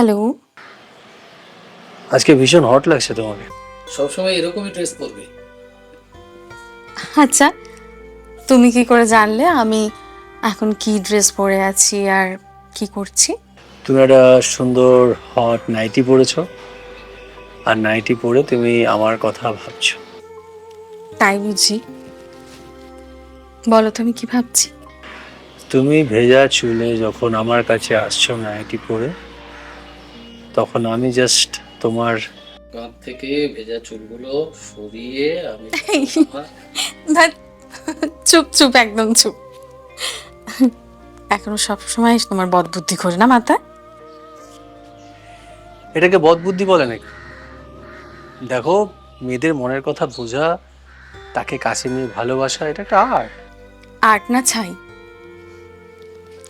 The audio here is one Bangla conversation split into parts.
হ্যালো আজকে ভীষণ হট লাগছে তোমাকে। সবসময় এরকমই ড্রেস পরবে। আচ্ছা তুমি কি করে জানলে আমি এখন কি ড্রেস পরে আছি আর কি করছি? তুমি একটা সুন্দর হট নাইটি পরেছো। আর নাইটি পরে তুমি আমার কথা ভাবছ। তাই বুঝি। বলো তুমি কি ভাবছি? তুমি ভেজা চুলে যখন আমার কাছে আসছো নাইটি পরে তখন আমি জাস্ট তোমার কাঁধ থেকে ভেজা চুলগুলো সরিয়ে আমি ধ্যাৎ, চুপ চুপ একদম চুপ। এখনও সব সময় তোমার বদ বুদ্ধি করে না মাথায় এটাকে বদবুদ্ধি বলে নাকি? দেখো মেয়েদের মনের কথা বোঝা তাকে কাছে নিয়ে ভালোবাসা এটা একটা আর্ট আট না ছাই।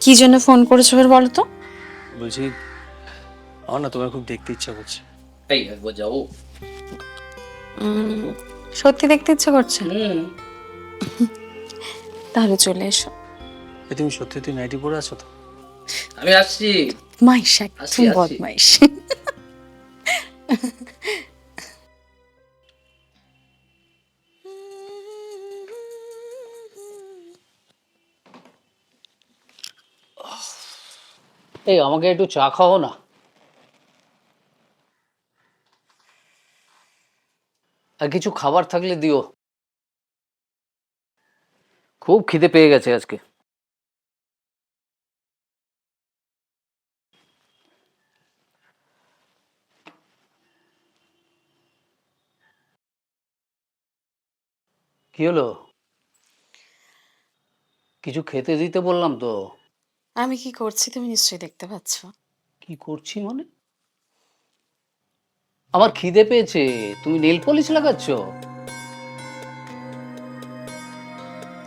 কি জন্য ফোন করেছ এবার বলো তো? বলছি আমার না তোমার খুব দেখতে ইচ্ছা করছে। এই একবার যাব সত্যি দেখতে ইচ্ছে করছে? তাহলে চলে এসো। এ তুমি সত্যি তুই নাইটি পরে আছো তো? আমি আসছি। মাইশ একদম। বদমাইশ। এই আমাকে একটু চা খাও না? আর কিছু খাবার থাকলে দিও। খুব খিদে পেয়ে গেছে আজকে। কি হলো? কিছু খেতে দিতে বললাম তো। আমি কি করছি তুমি নিশ্চয়ই দেখতে পাচ্ছ। কি করছি মানে? আমার খিদে পেয়েছে? তুমি নেল পলিশ লাগাচ্ছ?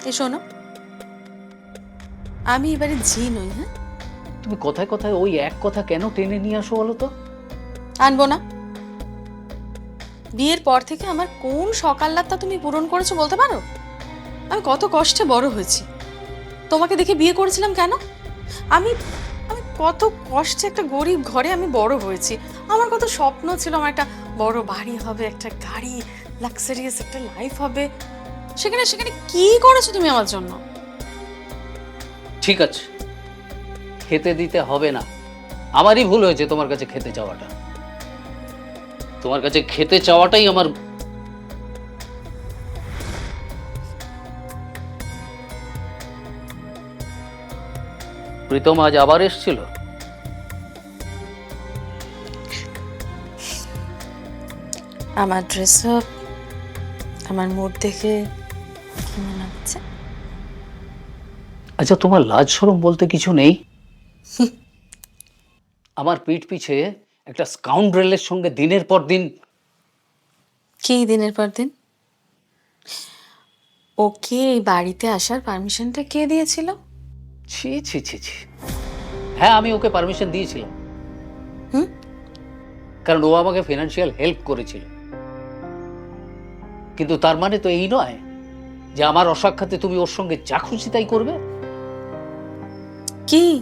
এই শোনো। আমি এবারে ঝি নই হ্যাঁ? তুমি কথায় কথায় ওই এক কথা কেন টেনে নিয়ে আসো বলো তো? আনব না। বিয়ের পর থেকে আমার কোন সকাল সকাল্লাতটা তুমি পূরণ করেছ বলতে পারো? আমি কত কষ্টে বড় হয়েছি। তোমাকে দেখে বিয়ে করেছিলাম কেন? আমি আমি কত কষ্টে একটা গরিব ঘরে আমি বড় হয়েছি। আমার কত স্বপ্ন ছিল, আমার একটা বড় বাড়ি হবে, একটা গাড়ি লাক্সারিয়াস একটা লাইফ হবে। সেখানে সেখানে কি করেছ তুমি আমার জন্য? ঠিক আছে। খেতে দিতে হবে না। আমারই ভুল হয়েছে তোমার কাছে খেতে চাওয়াটা তোমার কাছে খেতে চাওয়াটাই আমার প্রীতম আজ আবার এসছিল? আমার ড্রেস আপ আমার মুড দেখে কি মনে হচ্ছে? আচ্ছা তোমার লাজ সরম বলতে কিছু নেই? আমার পিঠ পিছে একটা স্কাউন্ড্রেলের সঙ্গে দিনের পর দিন কি দিনের পর দিন? ওকে এই বাড়িতে আসার পারমিশনটা কে দিয়েছিল? ছি ছি ছি ছি। হ্যাঁ আমি ওকে পারমিশন দিয়েছিলাম। হুম? কারণ ও আমাকে ফিনান্সিয়াল হেল্প করেছিল। কিন্তু তার মানে তো এই নয় যে আমার অসাক্ষাতে তুমি ওর সঙ্গে যা খুশি তাই করবে? কি?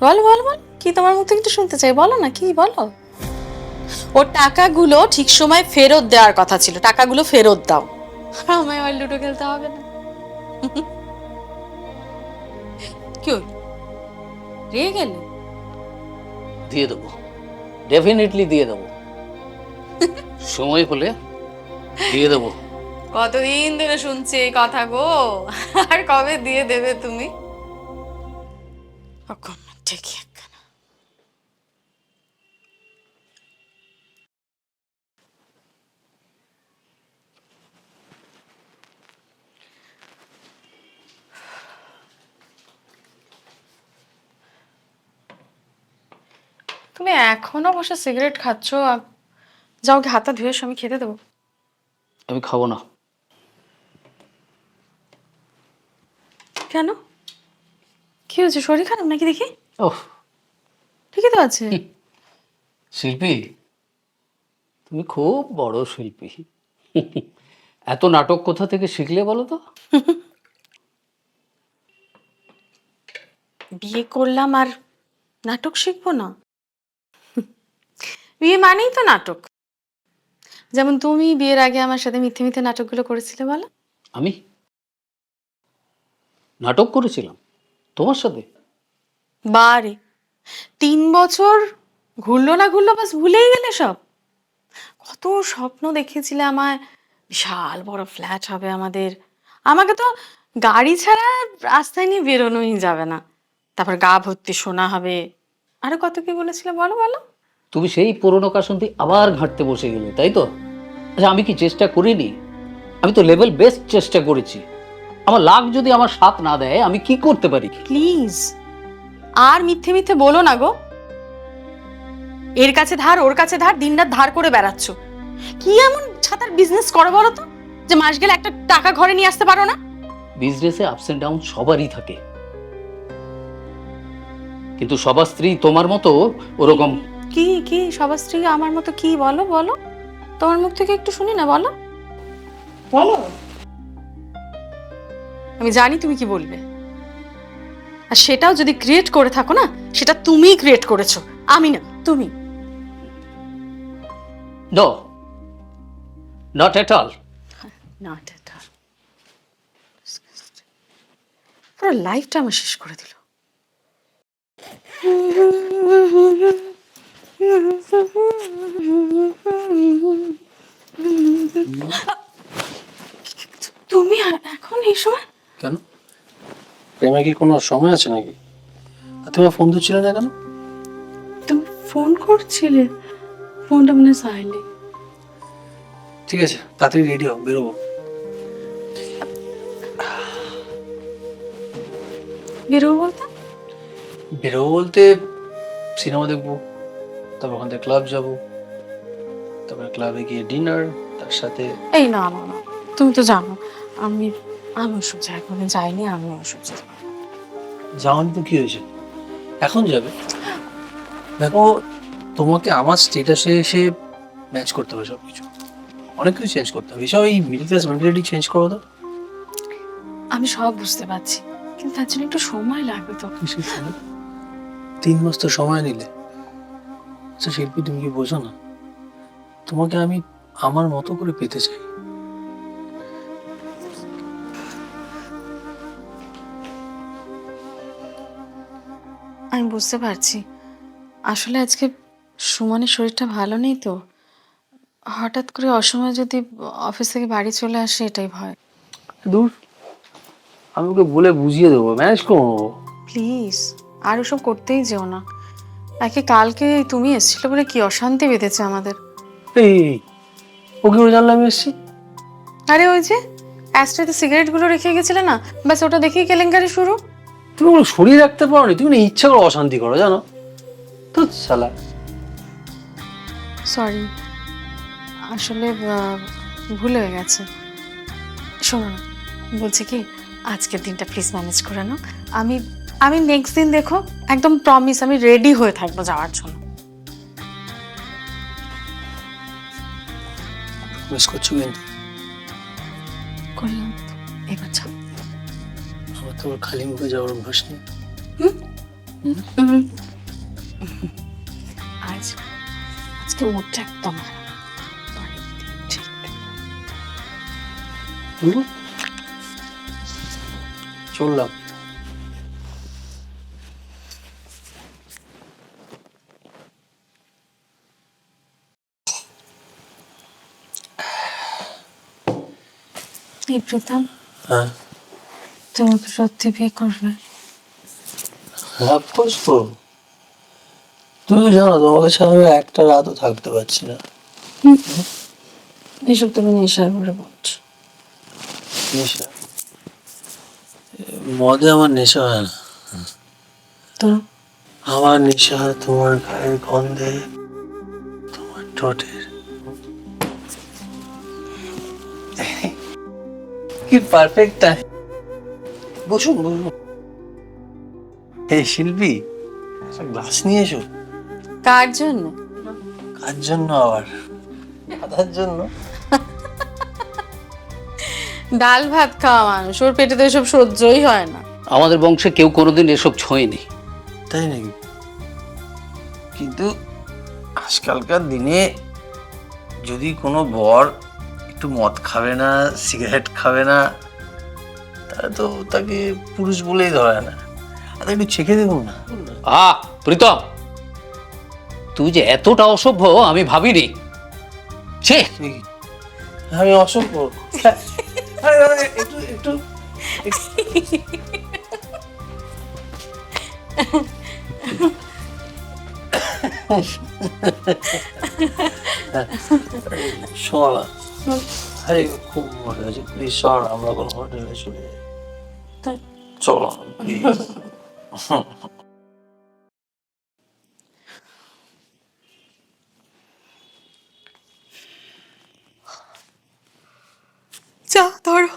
বলো বল বলো। কি তোমার মুখ থেকে একটু শুনতে চাই? বলো না কি বলো? ওর টাকাগুলো ঠিক সময় ফেরত দেওয়ার কথা ছিল। টাকাগুলো ফেরত দাও। আমায় আর লুডো খেলতে হবে না। কি? রেগে গেলে? দিয়ে দেবো। ডেফিনেটলি দিয়ে দেবো। সময় হলে দিয়ে দেবো। কতদিন ধরে শুনছি এই কথা গো? আর কবে দিয়ে দেবে তুমি? ঠিকই তুমি এখনও বসে সিগারেট খাচ্ছ? যাও গিয়ে হাতটা ধুয়ে আমি খেতে দেবো। আমি খাব না। কেন? কি হয়েছে? শরীর খারাপ নাকি দেখি? ওহ ঠিকই তো আছে। শিল্পী তুমি খুব বড় শিল্পী। এত নাটক কোথা থেকে শিখলে বলো তো? বিয়ে করলাম আর নাটক শিখব না। বিয়ে মানেই তো নাটক। যেমন তুমি বিয়ের আগে আমার সাথে মিথ্যে মিথ্যে নাটকগুলো করেছিলে বলো। আমি? নাটক করেছিলাম। তোমার সাথে? বারে। তিন বছর ঘুরলো না ঘুরলো বাস ভুলেই গেলে সব। কত স্বপ্ন দেখেছিলে আমায়। বিশাল বড় ফ্ল্যাট হবে আমাদের। আমাকে তো গাড়ি ছাড়া রাস্তায় নিয়ে বেরোনোই যাবে না। তারপর গা ভর্তি শোনা হবে। আরও কত কি বলেছিলে বলো বলো। তুমি সেই পুরনো কাসন্তি আবার ঘাঁটতে বসে গেলে তাই তো? আচ্ছা আমি কি চেষ্টা করিনি? আমি তো লেভেল বেস্ট চেষ্টা করেছি। আমার লাভ যদি আমার সাথ না দেয় আমি কি করতে পারি? প্লিজ আর মিথ্যে মিথ্যে বলো না গো। এর কাছে ধার ওর কাছে ধার দিনরাত ধার করে বেড়াচ্ছ। কি এমন ছাতার বিজনেস করো বলো তো যে মাস গেলে একটা টাকা ঘরে নিয়ে আসতে পারো না? বিজনেসে আপস এন্ড ডাউন সবারই থাকে। কিন্তু সবার স্ত্রী তোমার মতো ওরকম কি কি? সবার স্ত্রী আমার মতো কি? বলো বলো। তোমার মুখ থেকে একটু শুনি না বলো। বলো। আমি জানি তুমি কি বলবে। আর সেটাও যদি ক্রিয়েট করে থাকো না সেটা তুমিই ক্রিয়েট করেছ। আমি না তুমি। No not at all not at all পুরো লাইফটা আমার শেষ করে দিল। তুমি এখন এই সময়? কেন? প্রেমে কি কোনো সময় আছে নাকি? তুমি ফোন ধরছিলে না কেন? তুমি ফোন করছিলে। ফোনটা মনে সাইলে ঠিক আছে তাড়াতাড়ি রেডি হও বেরোবো। বেরোবো বলতে? বেরোবো বলতে সিনেমা দেখব। তারপর ওখান থেকে ক্লাব যাব। তারপরে ক্লাবে গিয়ে ডিনার তার সাথে এই না না না তুমি তো জানো আমি আমি ওসব জায়গায় যাইনি আমি ওসব জায়গায় যাওয়ানি তো কি হয়েছে? এখন যাবে? দেখো তোমাকে আমার স্টেটাসে এসে ম্যাচ করতে হবে সব কিছু অনেক কিছু চেঞ্জ করতে হবে। এসব এই মিডল ক্লাস মেন্টালিটি চেঞ্জ করো তো। আমি সব বুঝতে পারছি কিন্তু তার জন্য একটু সময় লাগবে তো। তিন মাস তো সময় নিলে। আচ্ছা শিল্পী তুমি কি বোঝো না? তোমাকে আমি আমার মতো করে পেতে চাই। আমি বুঝতে পারছি। আসলে আজকে সুমনের শরীরটা ভালো নেই তো? হঠাৎ করে অসময়ে যদি অফিস থেকে বাড়ি চলে আসে এটাই ভয়। দূর আমি ওকে বলে বুঝিয়ে দেবো ম্যানেজ করব। প্লিজ আর ওসব করতেই যেও না। একে কালকে তুমি এসেছিলে বলে কি অশান্তি বেঁধেছে আমাদের? এই ও কি করে জানলাম আমি এসছি। আরে ওই যে অ্যাস্ট্রাতে সিগারেটগুলো রেখে গেছিলে না? ব্যাস ওটা দেখেই কেলেঙ্কারি শুরু। তুমি ওগুলো সরিয়ে রাখতে পারো নি তুমি না ইচ্ছা করে অশান্তি করো জানো? তো সালা সরি আসলে ভুল হয়ে গেছে। শোনো না বলছি কি আজকের দিনটা প্লিজ ম্যানেজ করে নাও। আমি আমি নেক্সট দিন দেখো একদম প্রমিস আমি রেডি হয়ে থাকব যাওয়ার জন্য। মিস করছ কিন্তু করলাম এবার যাও আমার তো ওর খালি মুখে যাওয়ার অভ্যাস নেই। আজ আজকে মুডটা একদম? চললাম। এই প্রীতম। হ্যাঁ। তুমি কি সত্যি বিয়ে করবে। অফকোর্স করব তুমি জানো তোমাকে ছাড়া একটা রাতও থাকতে পারছি না। এসব তুমি নেশার করে বলছো নেশা? মদে আমার নেশা হয় না। তো? আমার নেশা তোমার গায়ের গন্ধে তোমার ঠোঁটের কি পারফেক্ট টাইম বসুন বসুন এই শিল্পী একটা গ্লাস নিয়ে এসো। কার জন্য? কার জন্য আবার? দাদার জন্য। ডাল ভাত খাওয়া মানুষ ওর পেটে তো এসব সহ্যই হয় না। আমাদের বংশে কেউ কোনোদিন এসব ছোঁয়নি। তাই নাকি? কিন্তু আজকালকার দিনে যদি কোনো বর একটু মদ খাবে না সিগারেট খাবে না তাহলে তো তাকে পুরুষ বলেই ধরে না। আর একটু চেখে দেখুন না। আহ প্রীতম তুই যে এতটা অসভ্য আমি ভাবিনি। ছে। আমি অসভ্য? একটু একটু শোনা আরে খুব মজা আছে প্লিজ সর আমরা কোনো হোটেলে চলে যাই। চলো যা ধরো।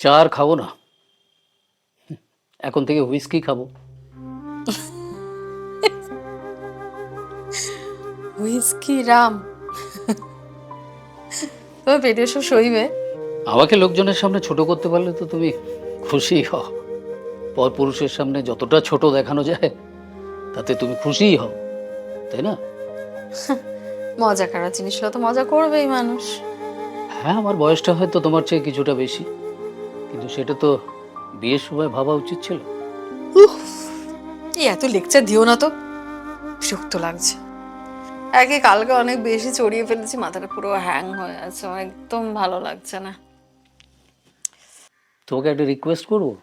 চা আর খাব না। এখন থেকে হুইস্কি খাব। হুইস্কি রাম? তবে পেটে এসব সইবে। আমাকে লোকজনের সামনে ছোট করতে পারলে তো তুমি খুশি হও। পর পুরুষের সামনে যতটা ছোট দেখানো যায় তাতে তুমি খুশিই হও তাই না? মজা করার জিনিসগুলো তো মজা করবেই মানুষ। হ্যাঁ আমার বয়সটা হয়তো তোমার চেয়ে কিছুটা বেশি কিন্তু সেটা তো বিয়ের সময় ভাবা উচিত ছিল। এই এত লেকচার দিও না তো। বিরক্ত লাগছে। একে কালকে অনেক বেশি চড়িয়ে ফেলেছি মাথাটা পুরো হ্যাং হয়ে আছে একদম ভালো লাগছে না। তোমাকে একটা রিকোয়েস্ট করব?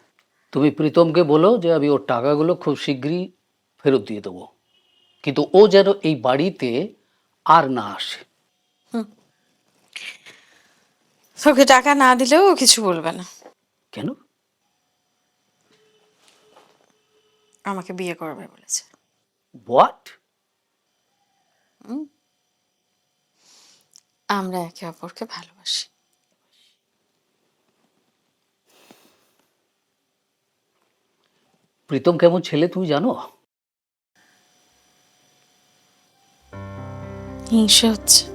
তুমি প্রীতমকে বলো যে আমি ওর টাকাগুলো খুব শীঘ্রই ফেরত দিয়ে দেবো। কিন্তু ও যেন এই বাড়িতে আর না আসে। তোকে টাকা না দিলেও ও কিছু বলবে না। কেন? আমাকে বিয়ে করবে বলেছে। হোয়াট আমরা একে অপরকে ভালোবাসি। প্রীতম কেমন ছেলে তুমি জানো? হিংসে হচ্ছে।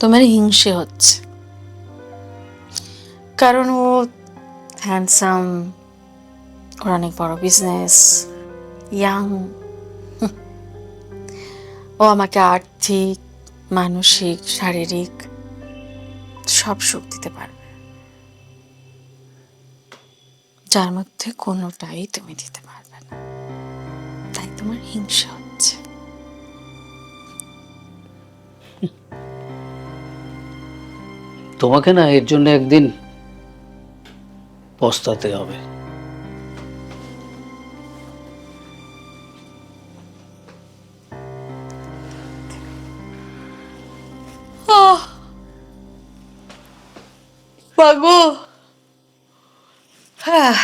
তোমার হিংসে হচ্ছে। কারণ ও হ্যান্ডসাম ওর অনেক বড় বিজনেস ইয়াং ও আমাকে আর্থিক, মানসিক, শারীরিক সব সুখ দিতে পারবে। যার মধ্যে কোনোটাই তুমি দিতে পারবে না। তাই তোমার হিংসা হচ্ছে। তোমাকে না এর জন্য একদিন পস্তাতে হবে। পাগো হ্যাঁ।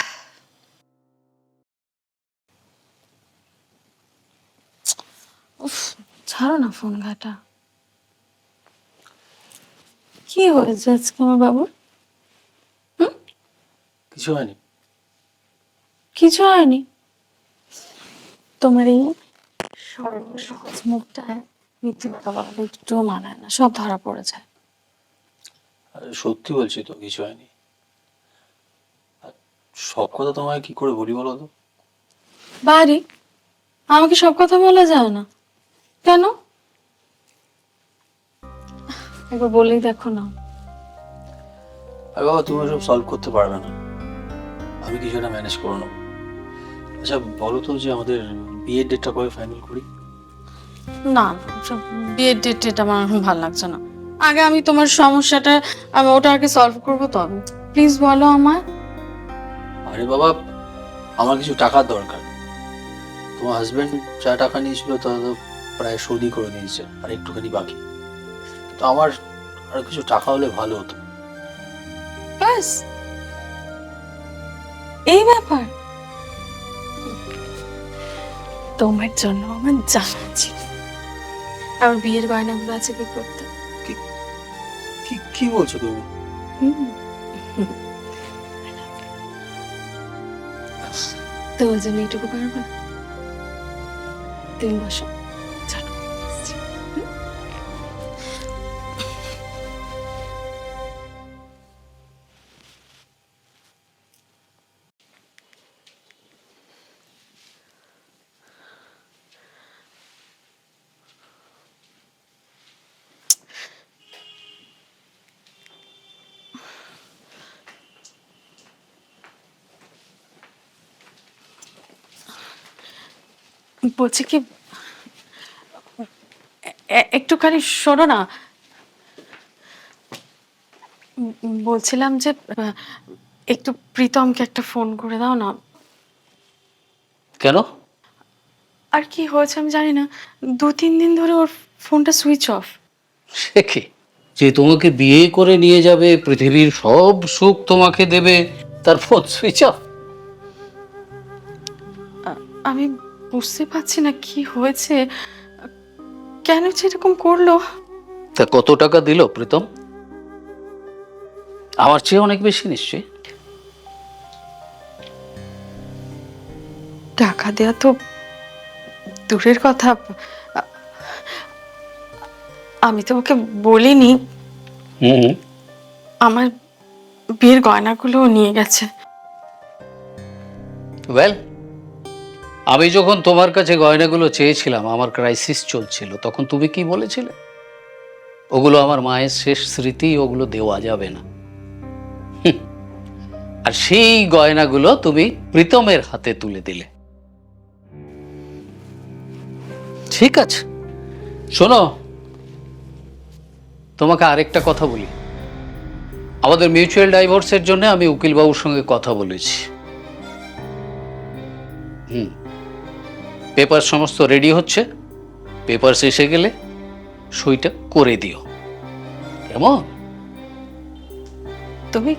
উফ ছাড়ো না ফোন ঘাটা। কি হয়েছে আজকে আমার বাবুর? কিছু হয়নি। কিছু হয়নি? তোমার এই সরল সহজ মুখটা মিথ্যে কথা একটু মানায় না সব ধরা পড়ে যায় সত্যি বলছি তো কিছু হয়নি। সব কথা তোমায় কি করে বলি বলো তো? বাড়ি? আমাকে সব কথা বলা যায় না। কেন? একবার বলেই দেখো না। আর বাবা তুমি সব সলভ করতে পারবে না। আমি কিছু একটা ম্যানেজ করে নেব। আচ্ছা বলো তো যে আমাদের বিয়ের ডেটটা কবে ফাইনাল করি? না বিয়ের ডেট টেট আমার এখন ভালো লাগছে না। আগে আমি তোমার সমস্যাটা আমি ওটা আগে সলভ করব তবে। প্লিজ বলো আমার আরে বাবা আমার কিছু টাকার দরকার। তোমার হাজবেন্ড যা টাকা নিয়েছিল তা তো প্রায় শোধই করে দিয়েছে আর একটুখানি বাকি। তো আমার আর কিছু টাকা হলে ভালো হতো। ব্যাস। এই ব্যাপার। তোমার জন্য আমার জানা ছিল আমার বিয়ের গয়নাগুলো আছে কি করতে? কি কি বলছো তুমি? তোমার জন্য এইটুকু পারবে তুমি বসো। বলছি কি একটুখানি শোনো না। বলছিলাম যে একটু প্রীতমকে একটা ফোন করে দাও না। কেন? আর কি হয়েছে আমি জানি না। দু তিন দিন ধরে ওর ফোনটা সুইচ অফ। সে কি? যে তোমাকে বিয়ে করে নিয়ে যাবে পৃথিবীর সব সুখ তোমাকে দেবে তার ফোন সুইচ অফ? আমি বুঝতে পারছি না কি হয়েছে। কেন যে এরকম করল? তা কত টাকা দিল প্রীতম? আমার চেয়ে অনেক বেশি নিশ্চয়ই। টাকা দেওয়া তো দূরের কথা। আমি তো ওকে বলিনি। আমার বিয়ের গয়নাগুলোও নিয়ে গেছে। ওয়েল আমি যখন তোমার কাছে গয়নাগুলো চেয়েছিলাম, আমার ক্রাইসিস চলছিল, তখন তুমি কি বলেছিলে? ওগুলো আমার মায়ের শেষ স্মৃতি, ওগুলো দেওয়া যাবে না। আর সেই গয়নাগুলো তুমি প্রীতমের হাতে তুলে দিলে। ঠিক আছে। শোনো, তোমাকে আরেকটা কথা বলি। আমাদের মিউচুয়াল ডাইভোর্সের জন্য আমি উকিলবাবুর সঙ্গে কথা বলেছি। হুম। পেপার সমস্ত রেডি হচ্ছে। পেপার শেষে গেলে সইটা করে দিও। কেমন? তুমি